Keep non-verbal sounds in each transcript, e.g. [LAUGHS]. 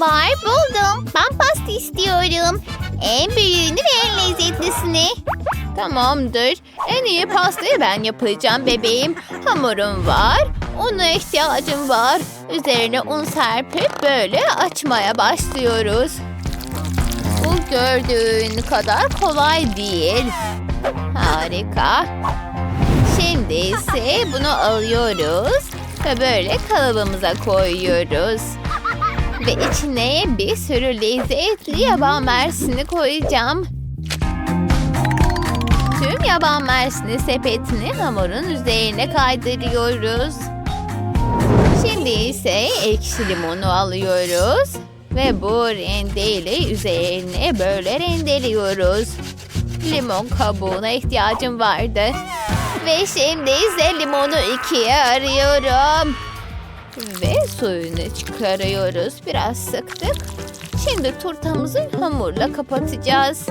var. Buldum. Ben pasta istiyorum. En büyüğünü ve en lezzetlisini. Tamamdır. En iyi pastayı ben yapacağım bebeğim. Hamurum var. Una ihtiyacım var. Üzerine un serpip böyle açmaya başlıyoruz. Bu gördüğün kadar kolay değil. Harika. Şimdi ise bunu alıyoruz ve böyle kalıbımıza koyuyoruz. Ve içine bir sürü lezzetli yaban mersini koyacağım. Tüm yaban mersini sepetini hamurun üzerine kaydırıyoruz. Şimdi ise ekşi limonu alıyoruz. Ve bu rendeyle üzerine böyle rendeliyoruz. Limon kabuğuna ihtiyacım vardı. Ve şimdi ise limonu ikiye arıyorum. Ve suyunu çıkarıyoruz. Biraz sıktık. Şimdi turtamızı hamurla kapatacağız.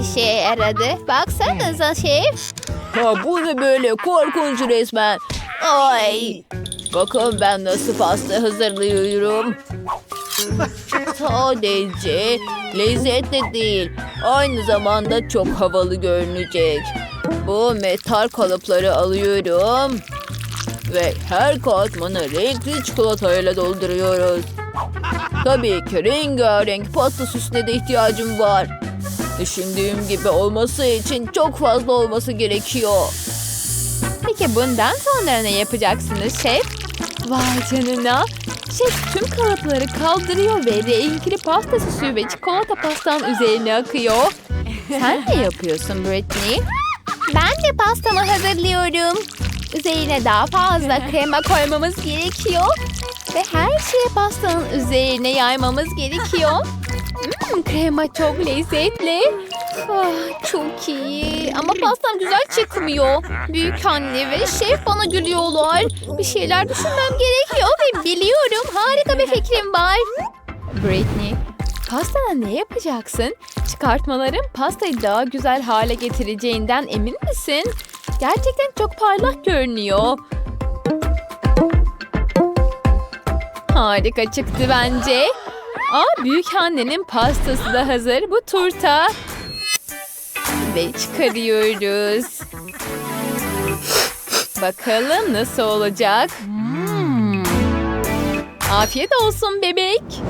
İşe yaradı. Baksanıza şef. Ha bu ne böyle korkunç resmen. Ay. Bakın ben nasıl pasta hazırlıyorum. Sadece lezzetli değil. Aynı zamanda çok havalı görünecek. Bu metal kalıpları alıyorum. Ve her katmanı renkli çikolatayla dolduruyoruz. Tabii ki rengarenk pasta süsüne de ihtiyacım var. Düşündüğüm gibi olması için çok fazla olması gerekiyor. Peki bundan sonra ne yapacaksınız şef? Vay canına. Şef tüm kalıpları kaldırıyor ve renkli pasta süsü ve çikolata pastan üzerine akıyor. Sen ne yapıyorsun Britney? Ben de pastamı hazırlıyorum. Üzerine daha fazla [LAUGHS] krema koymamız gerekiyor. Ve her şeyi pastanın üzerine yaymamız gerekiyor. Hmm, krema çok lezzetli. Ah, çok iyi. Ama pastam güzel çıkmıyor. Büyük anne ve şef bana gülüyorlar. Bir şeyler düşünmem gerekiyor ve biliyorum harika bir fikrim var. Britney, pastada ne yapacaksın? Çıkartmaların pastayı daha güzel hale getireceğinden emin misin? Gerçekten çok parlak görünüyor. Harika çıktı bence. Aa, büyük annenin pastası da hazır. Bu turta. Ve çıkarıyoruz. Bakalım nasıl olacak. Hmm. Afiyet olsun bebek. [GASPS]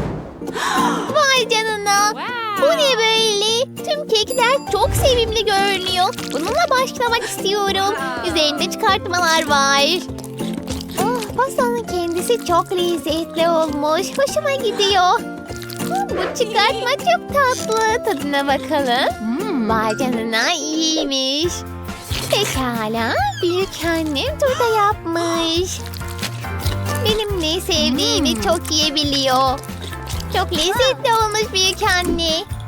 Vay canına. Bu ne böyle? Tüm kekler çok sevimli görünüyor. Bununla başlamak istiyorum. Üzerinde çıkartmalar var. Oh, pastanın kendisi çok lezzetli olmuş. Hoşuma gidiyor. Hmm, Bu çıkartma çok tatlı. Tadına bakalım. Hmm, vay canına iyiymiş. Pekala. Büyük annem turda yapmış. Benim ne sevdiğimi çok iyi biliyor. Çok lezzetli olmuş büyük anne.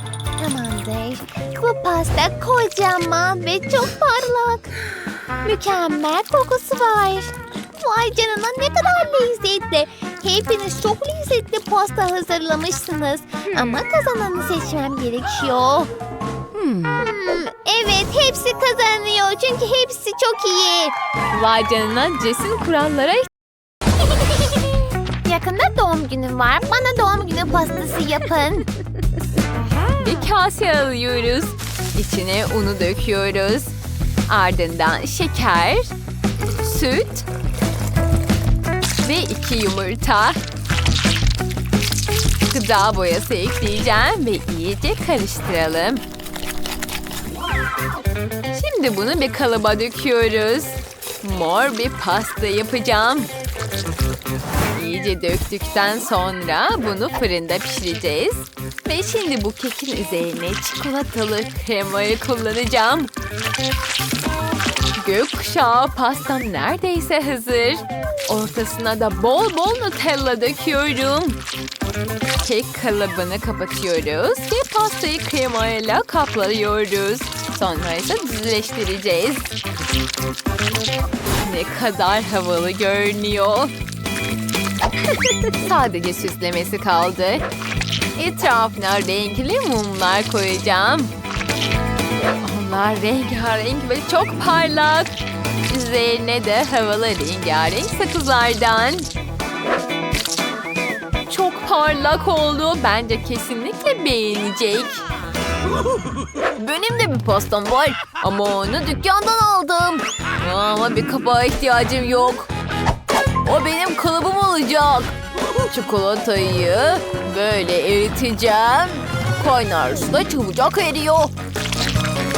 Tamamdır. Bu pasta kocaman ve çok parlak. Mükemmel kokusu var. Vay canına ne kadar lezzetli. Hepiniz çok lezzetli pasta hazırlamışsınız. Ama kazananı seçmem gerekiyor. Hmm, evet hepsi kazanıyor çünkü hepsi çok iyi. Vay canına Jess'in kurallara [LAUGHS] Yakında doğum günüm var. Bana doğum günü pastası yapın. Bir kase alıyoruz. İçine unu döküyoruz. Ardından şeker, süt ve iki yumurta. Gıda boyası ekleyeceğim ve iyice karıştıralım. Şimdi bunu bir kalıba döküyoruz. Mor bir pasta yapacağım. İyice döktükten sonra bunu fırında pişireceğiz. Ve şimdi bu kekin üzerine çikolatalı kremayı kullanacağım. Gökkuşağı pastam neredeyse hazır. Ortasına da bol bol Nutella döküyorum. Kek kalıbını kapatıyoruz ve pastayı kremayla kaplıyoruz. Sonra ise düzleştireceğiz. Ne kadar havalı görünüyor. [LAUGHS] Sadece süslemesi kaldı. Etrafına renkli mumlar koyacağım. Onlar rengarenk ve çok parlak. Üzerine de havalı rengarenk sakızlardan. Çok parlak oldu. Bence kesinlikle beğenecek. Benim de bir pastam var ama onu dükkandan aldım. Ama bir kapağa ihtiyacım yok. O benim kalıbım olacak. Çikolatayı böyle eriteceğim. Kaynar suda çabucak eriyor.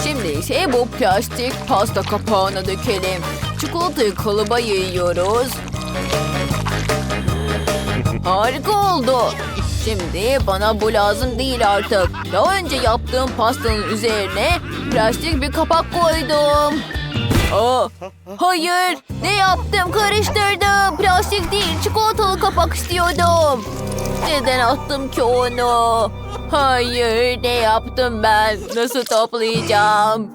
Şimdi ise bu plastik pasta kapağına dökelim. Çikolatayı kalıba yayıyoruz. Harika oldu. Şimdi bana bu lazım değil artık. Daha önce yaptığım pastanın üzerine plastik bir kapak koydum. Aa, hayır, ne yaptım? Karıştırdım. Plastik değil, çikolatalı kapak istiyordum. Neden attım ki onu? Hayır, ne yaptım ben? Nasıl toplayacağım?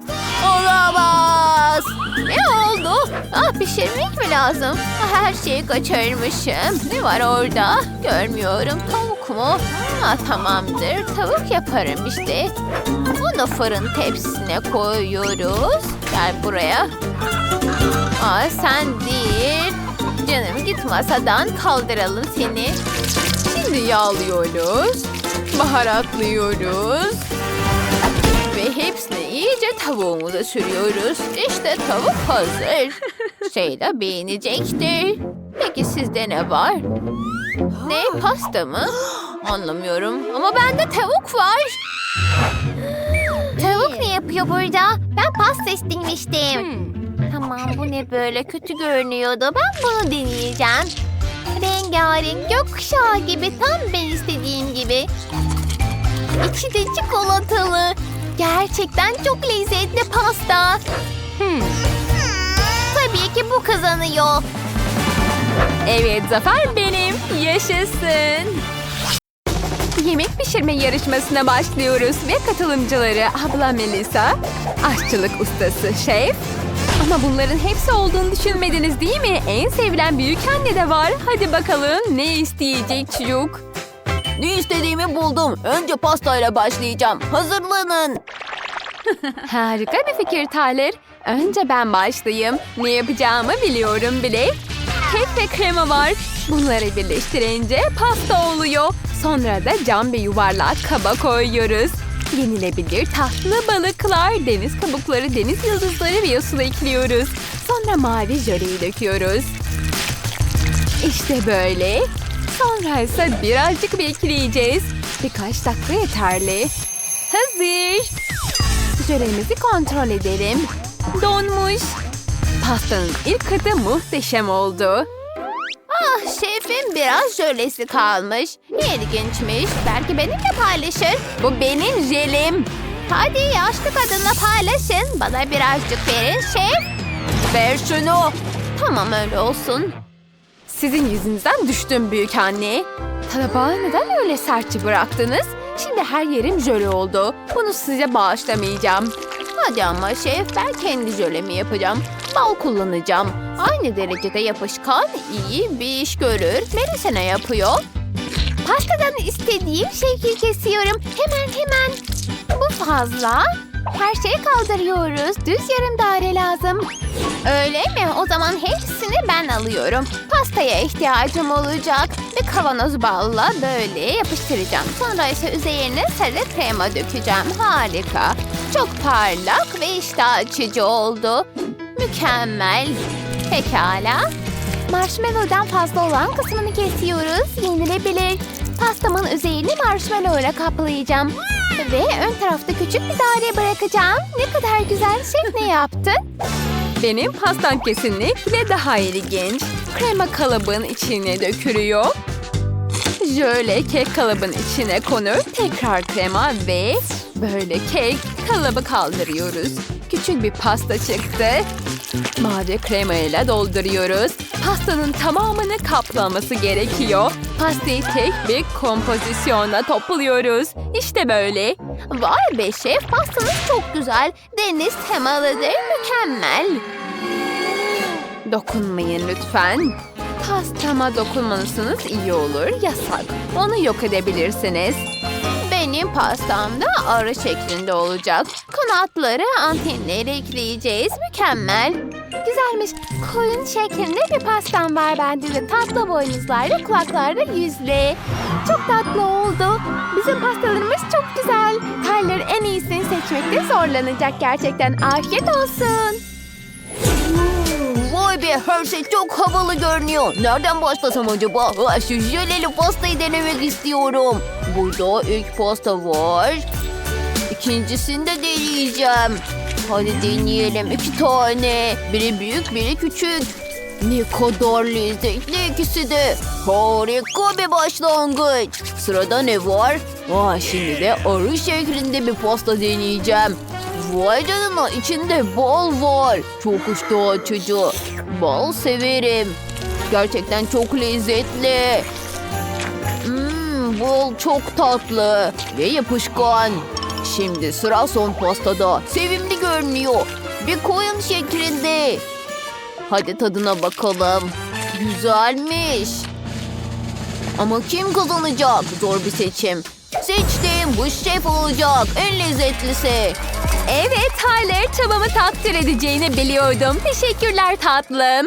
Olamaz. Ne oldu? Ah pişirmek mi lazım? Her şeyi kaçırmışım. Ne var orada? Görmüyorum. Tavuk mu? Ha, tamamdır. Tavuk yaparım işte. Bunu fırın tepsisine koyuyoruz. Gel buraya. Aa, sen değil. Canım git masadan kaldıralım seni. Şimdi yağlıyoruz. Baharatlıyoruz. Ve hepsini iyice tavuğumuza sürüyoruz. İşte tavuk hazır. Şeyla beğenecektir. Peki sizde ne var? Ne pasta mı? Anlamıyorum ama bende tavuk var. Ne yapıyor burada? Ben pasta istemiştim. Tamam bu ne böyle kötü görünüyordu. Ben bunu deneyeceğim. Rengarenk gökkuşağı gibi tam ben istediğim gibi. İçi de çikolatalı. Gerçekten çok lezzetli pasta. Tabii ki bu kazanıyor. Evet zafer benim. Yaşasın. Yemek pişirme yarışmasına başlıyoruz ve katılımcıları abla Melisa, aşçılık ustası şef. Ama bunların hepsi olduğunu düşünmediniz değil mi? En sevilen büyük anne de var. Hadi bakalım ne isteyecek çocuk? Ne istediğimi buldum. Önce pastayla başlayacağım. Hazırlanın. [LAUGHS] Harika bir fikir Tyler. Önce ben başlayayım. Ne yapacağımı biliyorum bile. Kek ve krema var. Bunları birleştirince pasta oluyor. Sonra da cam bir yuvarlak kaba koyuyoruz. Yenilebilir tatlı balıklar, deniz kabukları, deniz yıldızları ve yosun ekliyoruz. Sonra mavi jöleyi döküyoruz. İşte böyle. Sonra ise birazcık bekleyeceğiz. Birkaç dakika yeterli. Hazır. Jölemizi kontrol edelim. Donmuş. Pastanın ilk katı muhteşem oldu. Şefim biraz jölesi kalmış. İlginçmiş. Belki benimle paylaşır. Bu benim jelim. Hadi yaşlı kadınla paylaşın. Bana birazcık verin şef. Ver şunu. Tamam öyle olsun. Sizin yüzünüzden düştüm büyük anne. Tabağı neden öyle sertçe bıraktınız? Şimdi her yerim jöle oldu. Bunu size bağışlamayacağım. Hadi ama şef ben kendi jölemi yapacağım. Bal kullanacağım. Aynı derecede yapışkan iyi bir iş görür. Melisa ne yapıyor? Pastadan istediğim şekil kesiyorum. Hemen hemen. Bu fazla. Her şeyi kaldırıyoruz. Düz yarım daire lazım. Öyle mi? O zaman hepsini ben alıyorum. Pastaya ihtiyacım olacak. Bir kavanoz balla böyle yapıştıracağım. Sonra ise üzerine sarı krema dökeceğim. Harika. Çok parlak ve iştah açıcı oldu. Mükemmel. Pekala. Marshmallow'dan fazla olan kısmını kesiyoruz. Yenilebilir. Pastamın üzerini marshmallow ile kaplayacağım. Ve ön tarafta küçük bir daire bırakacağım. Ne kadar güzel şef ne yaptı? Benim pastam kesinlikle daha ilginç. Krema kalıbın içine dökülüyor. Jöle kek kalıbın içine konur. Tekrar krema ve böyle kek kalıbı kaldırıyoruz. Küçük bir pasta çıktı. Mavi krema ile dolduruyoruz. Pastanın tamamını kaplaması gerekiyor. Pastayı tek bir kompozisyonla topluyoruz. İşte böyle. Vay be şef pastanız çok güzel. Deniz temalıdır. Mükemmel. Dokunmayın lütfen. Pastama dokunmalısınız iyi olur. Yasak. Onu yok edebilirsiniz. Benim pastamda arı şeklinde olacak. Kanatları, antenleri ekleyeceğiz. Mükemmel. Güzelmiş. Koyun şeklinde bir pastam var bende de. Tatlı boynuzlarla, kulaklarla yüzle. çok tatlı oldu. Bizim pastalarımız çok güzel. Tyler en iyisini seçmekte zorlanacak gerçekten. Afiyet olsun. Vay be her şey çok havalı görünüyor. Nereden başlasam acaba? Ha, şu jöleli pastayı denemek istiyorum. Burada ilk pasta var. İkincisini de deneyeceğim. Hadi deneyelim iki tane. Biri büyük biri küçük. Ne kadar lezzetli ikisi de. Harika bir başlangıç. Sırada ne var? Aa, şimdi de arı şeklinde bir pasta deneyeceğim. Vay canına içinde bal var. Çok iştah açıcı. Bal severim. Gerçekten çok lezzetli. Mmm bal çok tatlı ve yapışkan. Şimdi sıra son pastada. Sevimli görünüyor. Bir koyun şeklinde. Hadi tadına bakalım. Güzelmiş. Ama kim kazanacak? Zor bir seçim. Seçtim. Bu şef olacak. En lezzetlisi. Evet Tyler çabamı takdir edeceğini biliyordum. Teşekkürler tatlım.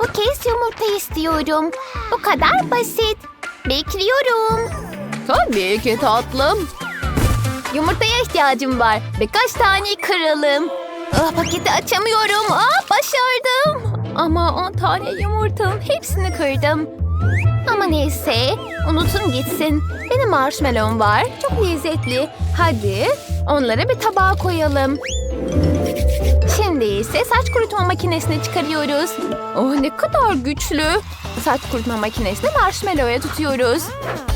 Bu kez yumurta istiyorum. Bu kadar basit. Bekliyorum. Tabii ki tatlım. Yumurtaya ihtiyacım var. Birkaç tane kıralım. Ah, paketi açamıyorum. Ah, başardım. Ama 10 tane yumurtanın hepsini kırdım. Ama neyse, unutun gitsin. Benim marshmallow'um var, çok lezzetli. Hadi onları bir tabağa koyalım. Şimdi ise saç kurutma makinesini çıkarıyoruz. Oh ne kadar güçlü. Saç kurutma makinesini marshmallow'a tutuyoruz.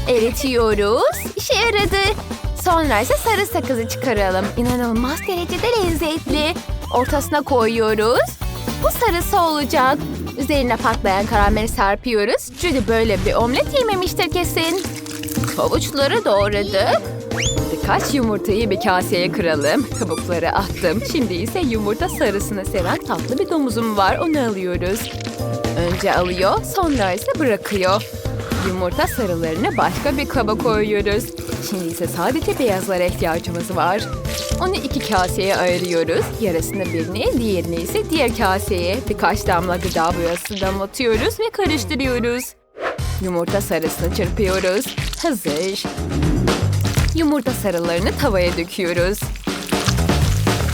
Eritiyoruz. İşe yaradı. Sonra ise sarı sakızı çıkaralım. İnanılmaz derecede lezzetli. Ortasına koyuyoruz. Bu sarısı olacak. Üzerine patlayan karameli serpiyoruz. Judy böyle bir omlet yememiştir kesin. Havuçları doğradık. Birkaç yumurtayı bir kaseye kıralım. Kabukları attım. Şimdi ise yumurta sarısını seven tatlı bir domuzum var. Onu alıyoruz. Önce alıyor, sonra ise bırakıyor. Yumurta sarılarını başka bir kaba koyuyoruz. Şimdi ise sadece beyazlara ihtiyacımız var. Onu iki kaseye ayırıyoruz. Yarısını birine, diğerini ise diğer kaseye. Birkaç damla gıda boyası damlatıyoruz ve karıştırıyoruz. Yumurta sarısını çırpıyoruz. Hazır. Yumurta sarılarını tavaya döküyoruz.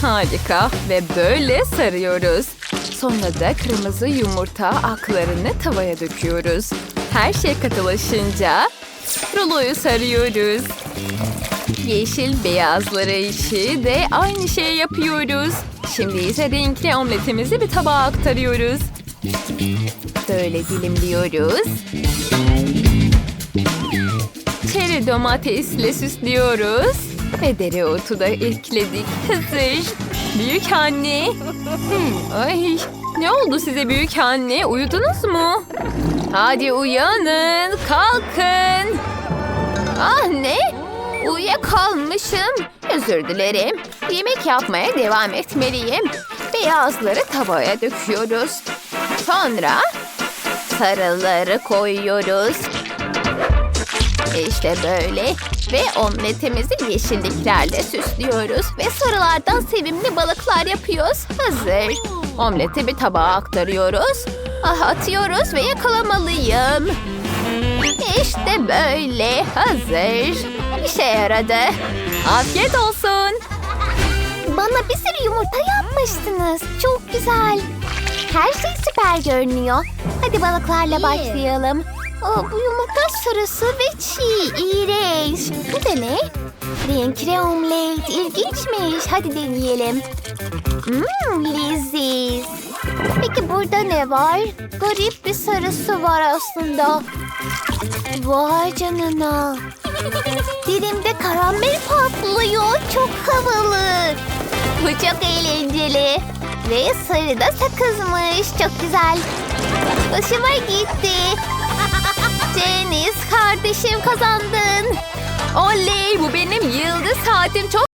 Harika ve böyle sarıyoruz. Sonra da kırmızı yumurta aklarını tavaya döküyoruz. Her şey katılaşınca ruloyu sarıyoruz. Yeşil beyazları içi de aynı şeyi yapıyoruz. Şimdi ise renkli omletimizi bir tabağa aktarıyoruz. Böyle dilimliyoruz. Çeri domatesle süslüyoruz. Ve dereotu da ekledik. Hazır. Büyük anne. Hmm, ay, ne oldu size büyük anne? Uyudunuz mu? Hadi uyanın, kalkın. Ah ne? Uyuyakalmışım. Özür dilerim. Yemek yapmaya devam etmeliyim. Beyazları tavaya döküyoruz. Sonra sarıları koyuyoruz. İşte böyle. Ve omletimizi yeşilliklerle süslüyoruz. Ve sarılardan sevimli balıklar yapıyoruz. Hazır. Omleti bir tabağa aktarıyoruz. Ah, atıyoruz ve yakalamalıyım. İşte böyle. Hazır. İşe yaradı. Afiyet olsun. Bana bir sürü yumurta yapmıştınız. Çok güzel. Her şey süper görünüyor. Hadi balıklarla başlayalım. Aa, bu yumurta sarısı ve çiğ. İğrenç. Bu da ne? Renkli omlet. İlginçmiş. Hadi deneyelim. Mmm leziz. Peki burada ne var? Garip bir sarısı var aslında. Vay canına. Dilimde karamel patlıyor. Çok havalı. Bu çok eğlenceli. Ve sarı da sakızmış. Çok güzel. Hoşuma gitti. Deniz kardeşim kazandın. Oley bu benim yıldız saatim çok